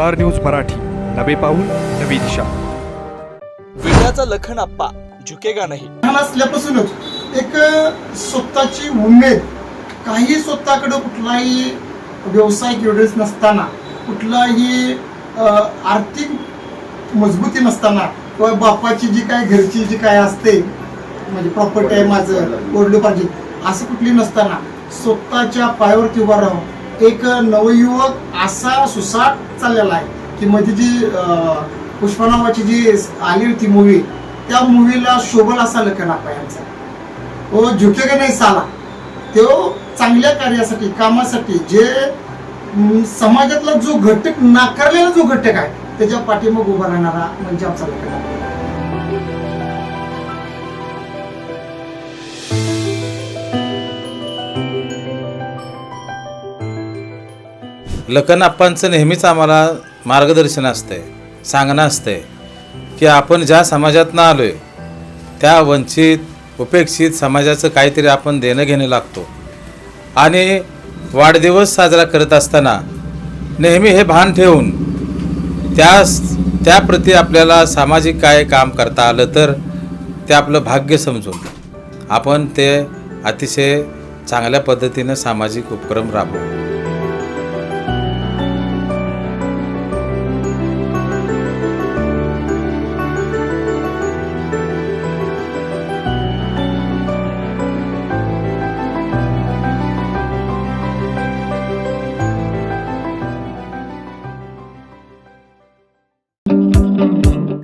Star news Marathi. नवे पाऊल नवी दिशा. विड्याचा लखन आप्पा. झुकेगा नाही. लहान असल्यापासूनच एक स्वतःची उमेद. काही स्वतःकडे कुठलाही व्यावसायिक एवढेच नसताना कुठलाही अ, आर्थिक मजबूती नसताना किंवा बापाची जी काय घरची जी काय असते म्हणजे प्रॉपर्टी आहे माझं वडलोपार्जित असं कुठली नसताना स्वतःच्या पायावरती उभा राहून एक नवयुवक असा सुसाट चाललेला आहे की मध्ये जी पुष्पा नावाची जी आली होती मूवी त्या मूवीला शोभल असा लखनाप्पा यांचा. तो झुकेगा नाही साला? तो चांगल्या कार्यासाठी कामासाठी जे समाजातला जो घटक नाकारलेला जो घटक आहे त्याच्या पाठीमाग उभा राहणारा म्हणजे आमचा लखनाप्पा लखन लखनआप्पांचं नेहमीच आम्हाला मार्गदर्शन असतंय सांगणं असतंय की आपण ज्या समाजातनं आलो आहे त्या वंचित उपेक्षित समाजाचं काहीतरी आपण देणं घेणं लागतो. आणि वाढदिवस साजरा करत असताना नेहमी हे भान ठेवून त्या त्याप्रती आपल्याला सामाजिक काय काम करता आलं तर ते आपलं भाग्य समजून आपण ते अतिशय चांगल्या पद्धतीनं सामाजिक उपक्रम राबवू.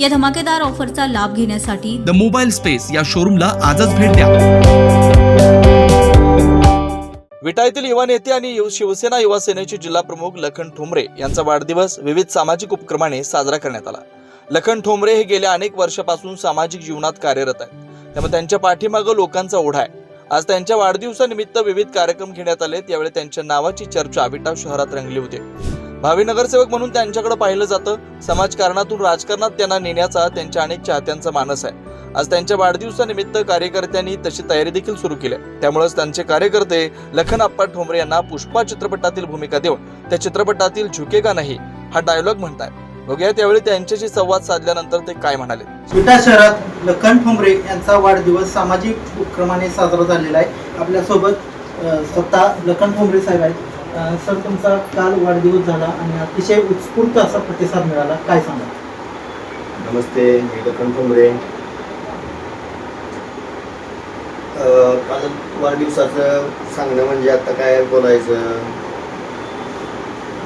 या धमाकेदार ऑफरचा लाभ घेण्यासाठी द मोबाईल स्पेस या शोरूमला आजच भेट द्या. विटा येथील युवा नेते आणि शिवसेना युवा सेनेचे जिल्हा प्रमुख लखन ठोंबरे यांचा वाढदिवस विविध सामाजिक उपक्रमाने साजरा करण्यात आला. लखन ठोंबरे हे गेल्या अनेक वर्षापासून सामाजिक जीवनात कार्यरत आहेत. त्यामुळे त्यांच्या पाठीमागं लोकांचा ओढा आहे. आज त्यांच्या वाढदिवसानिमित्त विविध कार्यक्रम घेण्यात आले त्यावेळी त्यांच्या नावाची चर्चा विटा शहरात रंगली होती. भावी नगरसेवक म्हणून त्यांच्याकडे पाहिलं जातं समाजकारणातून राजकारणात त्यांना नेण्याचा त्यांच्या अनेक चाहत्यांचा मानस आहे. आज त्यांच्या वाढदिवसानिमित्त कार्यकर्त्यांनी तशी तयारी देखील सुरू केली आहे. त्यामुळेच त्यांचे कार्यकर्ते लखन आप्पा ठोंबरे यांना पुष्पा चित्रपटातील भूमिका देऊन त्या चित्रपटातील झुकेगा नाही हा डायलॉग म्हणताय. बघूया त्यावेळी त्यांच्याशी संवाद साधल्यानंतर ते काय म्हणाले. विटा शहरात लखन ठोंबरे यांचा वाढदिवस सामाजिक उपक्रमाने साजरा झालेला आहे. आपल्यासोबत स्वतः लखन ठोंबरे साहेब आहेत. सर तुमचा काल वाढदिवस झाला आणि अतिशय उत्स्फूर्त असा प्रतिसाद मिळाला. काय सांगा नमस्ते मी लखन ठोंबरे काल वाढदिवसाचं सांगणं म्हणजे आता काय बोलायचं?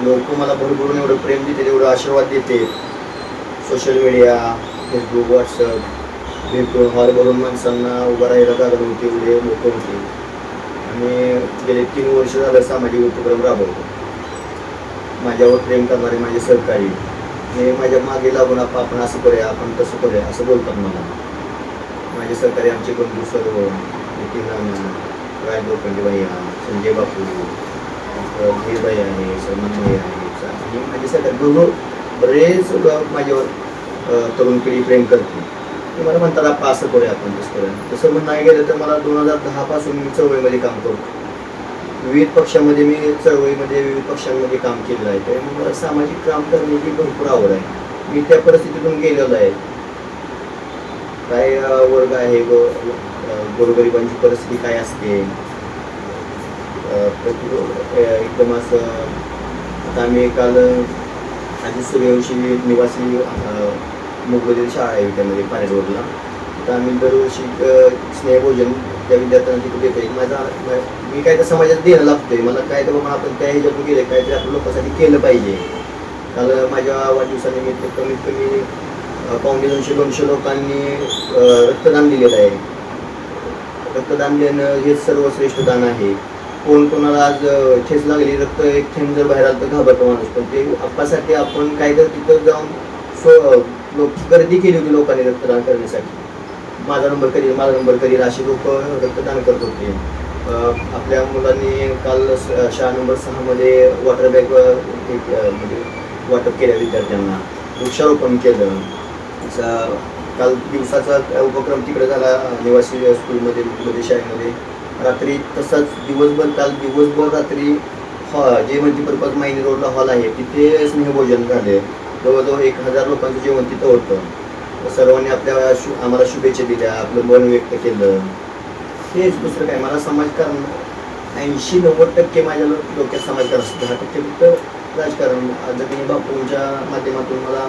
लोक मला भरभरून एवढं प्रेम देते एवढं आशीर्वाद देते सोशल मीडिया फेसबुक व्हॉट्सअप भेटून हॉल भरून माणसांना उभं राहायला जागा होते एवढे लोक होते. आणि गेले तीन वर्ष झालं सामाजिक उपक्रम राबवतो. माझ्यावर प्रेम करणारे माझे सहकारी हे माझ्या मागे लागून आप- आपण असं करूया आपण तसं करूया असं बोलतात मला. माझे सहकारी आमचे बंधू सर्व नितीन राणा राज लोखंडे भैया संजय बापू धीर भाई आहे सलमान भाई आहे आणि माझे सहकारी. बरोबर बरेच माझ्यावर तरुण पिढी प्रेम करते ते मला म्हणतात आपण असं करूया आपण तसं करूया. तसं म्हणून नाही गेलं तर मला दोन हजार दहापासून मी चळवळीमध्ये काम करतो विविध पक्षामध्ये मी चळवळीमध्ये विविध पक्षांमध्ये काम केलेलं आहे. त्यामुळे मला सामाजिक काम करण्याची भरपूर आवड आहे. मी त्या परिस्थितीतून गेलेलो आहे. काय वर्ग आहे ग गोरगरिबांची परिस्थिती काय असते? एकदम असं आता आम्ही काल आधी सूर्यवंशी निवासी अ, मुंबईतील शाळा आहे त्यामध्ये पारेड रोडला तर आम्ही दरवर्षी स्नेहभोजन त्या विद्यार्थ्यांना तिथे देतो. माझा मी काय तर समाजात देणं लागतोय. मला काय तर बाबा आपण त्या ह्याच्यातून गेलं काय तरी आपण लोकांसाठी केलं पाहिजे. काल माझ्या वाढदिवसानिमित्त कमीत कमी पावणे दोनशे दोनशे लोकांनी रक्तदान दिलेलं आहे. रक्तदान देणं हे सर्वश्रेष्ठ दान आहे. कोण कोणाला आज ठेच लागली रक्त एक थेंब जर बाहेर आलं तर घाबरतो माणूस. पण ते आपल्यासाठी आपण काय तर तिथं जाऊन स्व लोक गर्दी केली होती लोकांनी रक्तदान करण्यासाठी. माझा नंबर करील माझा नंबर करील अशी लोक रक्तदान करत होते. आपल्या मुलांनी काल शाळा नंबर सहामध्ये वॉटर बॅग म्हणजे वाटप केल्या विद्यार्थ्यांना. वृक्षारोपण केलं. काल दिवसाचा उपक्रम तिकडे झाला निवासी स्कूलमध्ये मध्ये शाळेमध्ये. रात्री तसाच दिवसभर काल दिवसभर रात्री हॉ जे मल्टीपर्पज मायनी रोडला हॉल आहे तिथे स्नेहभोजन झाले. जवळजवळ एक हजार लोकांचं जेवण तिथं होतं. सर्वांनी आपल्या शु आम्हाला शुभेच्छा दिल्या आपलं मन व्यक्त केलं. हेच दुसरं काय मला समाजकारण ऐंशी नव्वद टक्के माझ्या डोक्यात समाजकारण असतं. दहा टक्के फक्त राजकारण. जगनी बापूंच्या माध्यमातून मला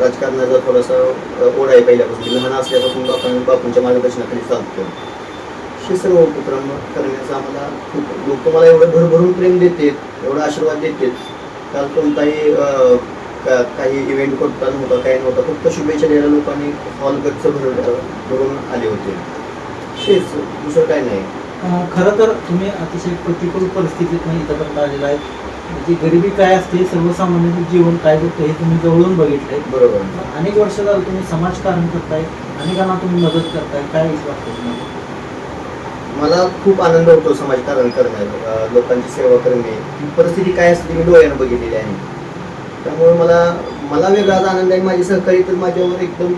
राजकारणाचा थोडासा ओढ आहे पहिल्यापासून लहान असल्यापासून बापा बापूंच्या मार्गदर्शनाखाली चालतो हे सर्व उपक्रम करण्याचा आम्हाला खूप लोक मला एवढं भरभरून प्रेम देतात एवढा आशीर्वाद देतात. काल कोणताही काही इव्हेंट करता नव्हता काही नव्हता. फक्त शुभेच्छा द्यायला लोकांनी हॉल गच्च भरून भरून आले होते. हेच दुसरं काय नाही. खरं तर तुम्ही अतिशय प्रतिकूल परिस्थितीत इथपर्यंत आलेला आहे. म्हणजे गरिबी काय असते सर्वसामान्य जीवन काय होतं हे तुम्ही जवळून बघितलंय. बरोबर. अनेक वर्ष झालं तुम्ही समाजकारण करताय अनेकांना तुम्ही मदत करताय. काय वाटतं तुम्हाला? मला खूप आनंद होतो समाजकारण करण्यात लोकांची सेवा करणे. ही परिस्थिती काय असते मी डोळ्यानं बघितलेली आहे. त्यामुळे मला मला वेगळाच आनंद आहे. माझे सहकारी तर माझ्यावर एकदम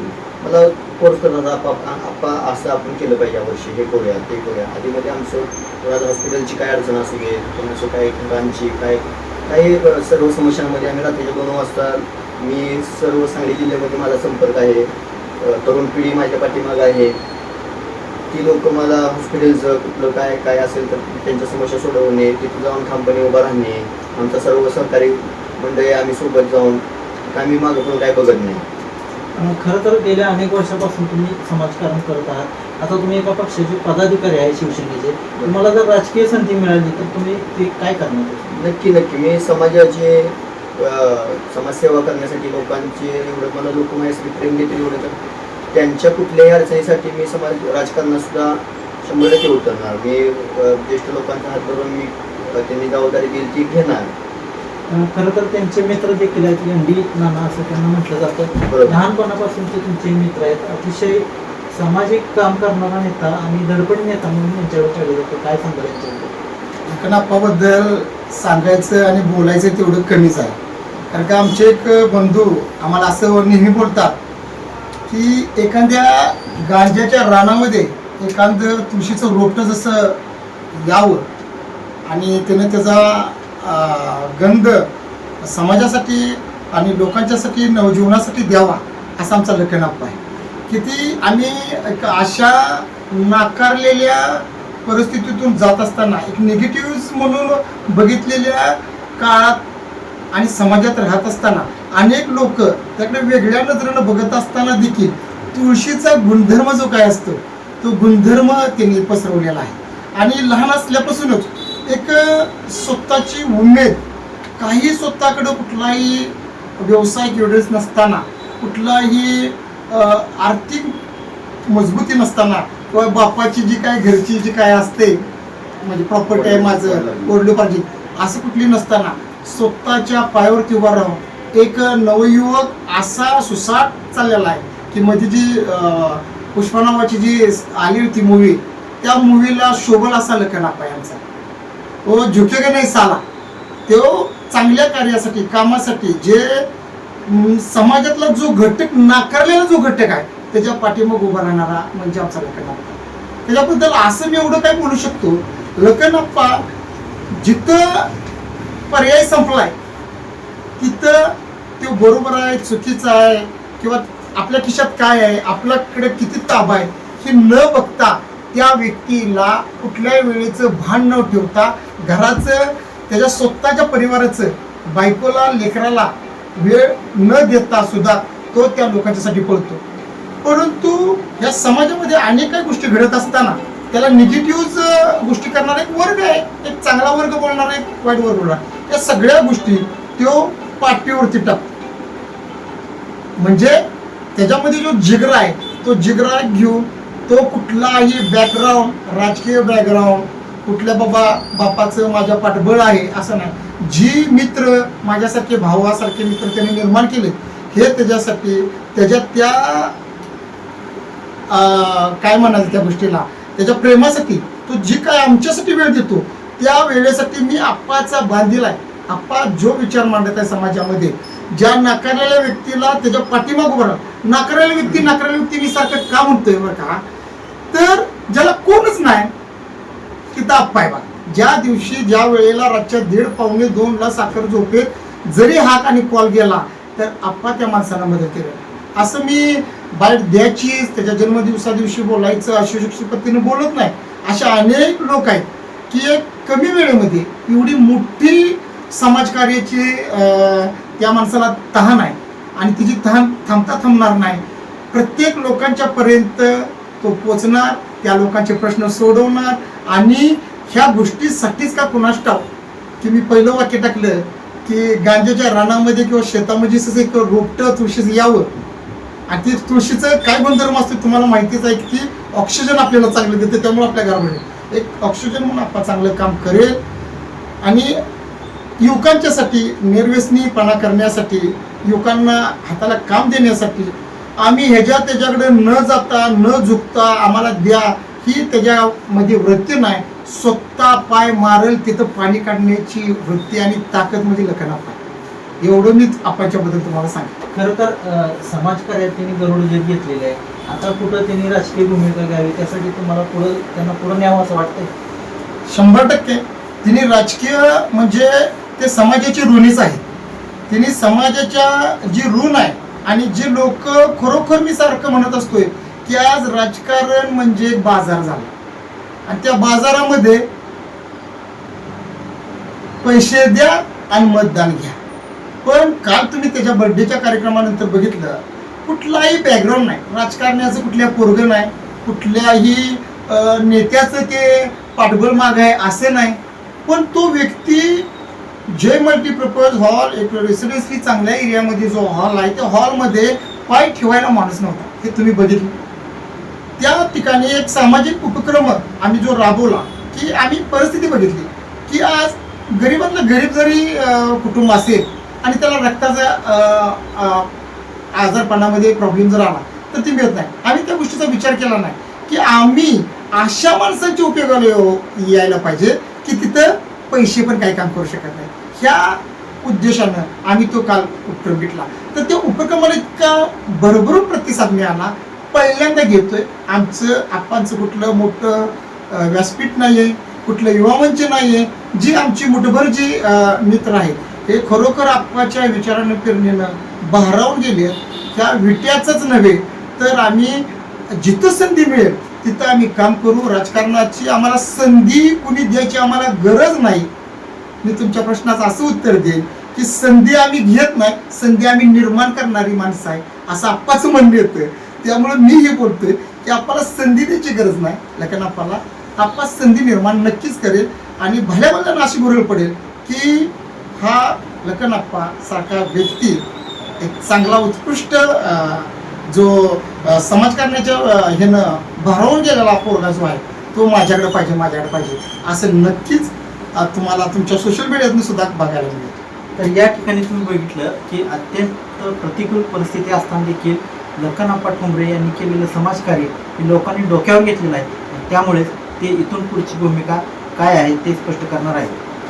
मला फोर्स करतात आपा आपा असं आपण केलं पाहिजे यावर्षी. हे करूया ते करूया. आधीमध्ये आमचं हॉस्पिटलची काय अडचण असू दे कोणाचं काय घरांची काय काही सर्व समस्यांमध्ये आम्ही रात्रीच्या दोन वाजता मी सर्व सांगली जिल्ह्यामध्ये माझा संपर्क आहे. तरुण पिढी माझ्या पाठीमागं आहे. ती लोक मला हॉस्पिटलचं कुठलं काय काय असेल तर त्यांच्या समस्या सोडवणे तिथे जाऊन ठामपणे उभा राहणे आमचा सर्व सहकारी मंडळी आम्ही सोबत जाऊन आम्ही मागं पण काय बघत नाही. खरं तर गेल्या अनेक वर्षापासून तुम्ही समाजकारण करत आहात. आता तुम्ही एका पक्षाचे पदाधिकारी आहे शिवसेनेचे. तुम्हाला जर राजकीय संधी मिळाली तर तुम्ही ते काय करणार? नक्की नक्की. मी समाजाचे समाजसेवा करण्यासाठी लोकांचे एवढं मला लोक माझ्यासाठी प्रेम देतील एवढं तर त्यांच्या कुठल्याही अडचणीसाठी मी समाज राजकारणात सुद्धा शंभर टक्के उतरणार. मी ज्येष्ठ लोकांचा हात धरून मी त्यांनी जबाबदारी दिली ती घेणार. खरं तर त्यांचे मित्र देखील आहेत एन डी नाना असं त्यांना म्हटलं जातं. बरोबर. लहानपणापासूनचे तुमचे मित्र आहेत. अतिशय सामाजिक काम करणारा नेता आणि धडपडी नेता म्हणून यांच्यावर पाहिलं जातं. काय सांगाल यांच्यावर कणाप्पाबद्दल सांगायचं आणि बोलायचं तेवढं कमीच आहे. कारण का आमचे एक बंधू आम्हाला असं नेहमी बोलतात की एखाद्या गांजाच्या रानामध्ये एखादं तुळशीचं रोपटं जसं यावं आणि त्यानं त्याचा गंध समाजासाठी आणि लोकांच्यासाठी नवजीवनासाठी द्यावा असा आमचा लखनाप्पा आहे. किती आम्ही एक अशा नाकारलेल्या परिस्थितीतून जात असताना एक निगेटिव्ह म्हणून बघितलेल्या काळात आणि समाजात राहत असताना अनेक लोक त्याकडे वेगळ्या नजरेनं बघत असताना देखील तुळशीचा गुणधर्म जो काय असतो तो गुणधर्म त्यांनी पसरवलेला आहे. आणि लहान असल्यापासूनच एक स्वतःची उमेद. काही स्वतःकडं कुठलाही व्यावसायिक एवढेच नसताना कुठलाही आर्थिक मजबूती नसताना किंवा बापाची जी काय घरची जी काय असते म्हणजे प्रॉपर्टी आहे माझं वडिलोपार्जित. असं कुठली नसताना स्वतःच्या पायावरती उभा राहून एक नवयुवक असा सुसाट चाललेला आहे की मध्ये जी पुष्पा नावाची जी आली होती मूवी त्या मूवीला शोभल असा लखनाप आहे आमचा तो झुकेगा नाही साला? तो चांगल्या कार्यासाठी कामासाठी जे समाजातला जो घटक नाकारलेला जो घटक आहे त्याच्या पाठीमाग उभा राहणारा म्हणजे आमचा लखनप्पा त्याच्याबद्दल असं मी एवढं काय बोलू शकतो. लखनप्पा जिथं पर्याय संपलाय तिथं तो बरोबर आहे चुकीचं आहे किंवा आपल्या खिशात काय आहे आपल्याकडे किती ताब आहे हे न बघता त्या व्यक्तीला कुठल्याही वेळेचं भान न ठेवता घराचं त्याच्या स्वतःच्या परिवाराचं बायकोला लेकराला वेळ न देता सुद्धा तो त्या लोकांच्यासाठी पळतो. परंतु या समाजामध्ये अनेक काही गोष्टी घडत असताना त्याला निगेटिव्ह गोष्टी करणारा एक वर्ग आहे. एक चांगला वर्ग बोलणारा एक वाईट वर्ग बोलणार. या सगळ्या गोष्टी तो पाठीवरती टाकतो. म्हणजे त्याच्यामध्ये जो जिगरा आहे तो जिगरा घेऊन तो कुठलाही बॅकग्राऊंड राजकीय बॅकग्राऊंड कुठल्या बाबा बापाचं माझ्या पाठबळ आहे असं नाही. जी मित्र माझ्यासारखे भावासारखे मित्र त्याने निर्माण केले हे त्याच्यासाठी त्याच्या त्या काय म्हणायचं त्या गोष्टीला त्याच्या प्रेमासाठी तो जी काय आमच्यासाठी वेळ देतो त्या वेळेसाठी मी आप्पाचा बांधील आहे. आप्पा जो विचार मांडत आहे समाजामध्ये ज्या नाकारलेल्या व्यक्तीला त्याच्या पाठीमाग उभं नाकारलेली व्यक्ती नाकारलेली व्यक्ती मी सारखं का म्हणतोय बरं का? तर ज्याला कोणच नाही तिथं आप्पा आहे बा ज्या दिवशी ज्या वेळेला रातच्या दीड पावणे दोनला साखर झोपेत जरी हाक आणि कॉल गेला तर आप्पा त्या माणसाला मदत केलं. असं मी बाईट द्यायची त्याच्या जन्मदिवसा दिवशी बोलायचं अशी शिक्षक पद्धतीने बोलत नाही. अशा अनेक लोक आहेत की एक कमी वेळेमध्ये एवढी मोठी समाजकार्याची त्या माणसाला तहान आहे. आणि तिची तहान थांबता थांबणार नाही. प्रत्येक लोकांच्या पर्यंत तो पोचणार त्या लोकांचे प्रश्न सोडवणार आणि ह्या गोष्टीसाठीच का कुणास ठाव की मी पहिलं वाक्य टाकलं की गांजेच्या रानामध्ये किंवा शेतामध्ये एक रोपटं तुळशीचं यावं. आणि ते तुळशीचं काय गुणधर्म असतो तुम्हाला माहितीच आहे की ऑक्सिजन आपल्याला चांगलं देते त्यामुळे आपल्या घरामध्ये एक ऑक्सिजन म्हणून आपण चांगलं काम करेल. आणि युवकांच्यासाठी निर्व्यसनीपणा करण्यासाठी युवकांना हाताला काम देण्यासाठी आम्ही ह्याच्या त्याच्याकडे न जाता न झुकता आम्हाला द्या. ही त्याच्यामध्ये वृत्ती नाही. स्वतः पाय मारेल तिथं पाणी काढण्याची वृत्ती आणि ताकद म्हणजे लखना पाय एवढं मी आपल्याबद्दल तुम्हाला सांगतो खरं तर समाजकार्यात त्यांनी गरुडगीत घेतलेले आहे. आता कुठं त्यांनी राजकीय भूमिका घ्यावी त्यासाठी तुम्हाला पुढं त्यांना पुढं न्यावं असं वाटतंय? शंभर टक्के. तिने राजकीय म्हणजे ते समाजाची ऋणीच आहे. तिने समाजाच्या जी ऋण आहे आणि जे लोक खरोखर मी सारखं म्हणत असतोय की आज राजकारण म्हणजे एक बाजार झाला. आणि त्या बाजारामध्ये पैसे द्या आणि मतदान घ्या. पण काल तुम्ही त्याच्या बर्थडेच्या कार्यक्रमानंतर बघितलं कुठलाही बॅकग्राऊंड नाही. राजकारण्याचं कुठल्या पोरग नाही. कुठल्याही नेत्याचं ते पाठबळ माग आहे असे नाही. पण तो व्यक्ती जे मल्टीपर्पज हॉल एक रेसिडेन्सी चांगल्या एरियामध्ये जो हॉल आहे त्या हॉलमध्ये पाय ठेवायला माणूस नव्हता. हे तुम्ही बघितलं. त्या ठिकाणी एक सामाजिक उपक्रम आम्ही जो राबवला की आम्ही परिस्थिती बघितली की आज गरीबातलं गरीब जरी कुटुंब असेल आणि त्याला रक्ताचा आजारपणामध्ये प्रॉब्लेम जर आला तर ते मिळत नाही. आम्ही त्या गोष्टीचा विचार केला नाही की आम्ही अशा माणसांच्या उपयोगाला येऊ- यायला पाहिजे की तिथं पैसे पण काही काम करू शकत नाही. ह्या उद्देशानं आम्ही तो काल उपक्रम घेतला. तर त्या उपक्रमाला इतका भरभरून प्रतिसाद मिळाला. पहिल्यांदा घेतोय. आमचं आप्पांचं कुठलं मोठं व्यासपीठ नाही आहे कुठलं युवा मंच नाही आहे जी आमची मुठभर जी मित्र आहेत हे खरोखर आप्पाच्या विचारानं फिरणीनं बहरावून गेले ह्या विट्याचंच नव्हे तर आम्ही जिथं संधी मिळेल तिथं आम्ही काम करू राजकारणाची आम्हाला संधी कुणी द्यायची आम्हाला गरज नाही. मी तुमच्या प्रश्नाचं असं उत्तर देईन की संधी आम्ही घेत नाही संधी आम्ही निर्माण करणारी माणसं आहे असं आप्पाचं म्हणणं येतं त्यामुळे मी हे बोलतोय की आपल्याला संधी द्यायची गरज नाही. लेकिन आपल्याला आप्पा संधी निर्माण नक्कीच करेल आणि भल्या भल्या अशी गुरळ पडेल की हा लखनप्पा सारखा व्यक्ती एक चांगला उत्कृष्ट जो समाजकारणाच्या ह्यानं भारावून गेलेला पोरगा जो आहे तो माझ्याकडे पाहिजे माझ्याकडे पाहिजे. असं नक्कीच तुम्हाला तुमच्या सोशल मीडियातून सुद्धा बघायला मिळेल. तर या ठिकाणी तुम्ही बघितलं की अत्यंत प्रतिकूल परिस्थिती असताना देखील लखनप्पा ठोंबरे यांनी केलेलं समाजकार्य हे लोकांनी डोक्यावर घेतलेलं आहे. त्यामुळेच ते इथून पुढची भूमिका काय आहे ते स्पष्ट करणार आहे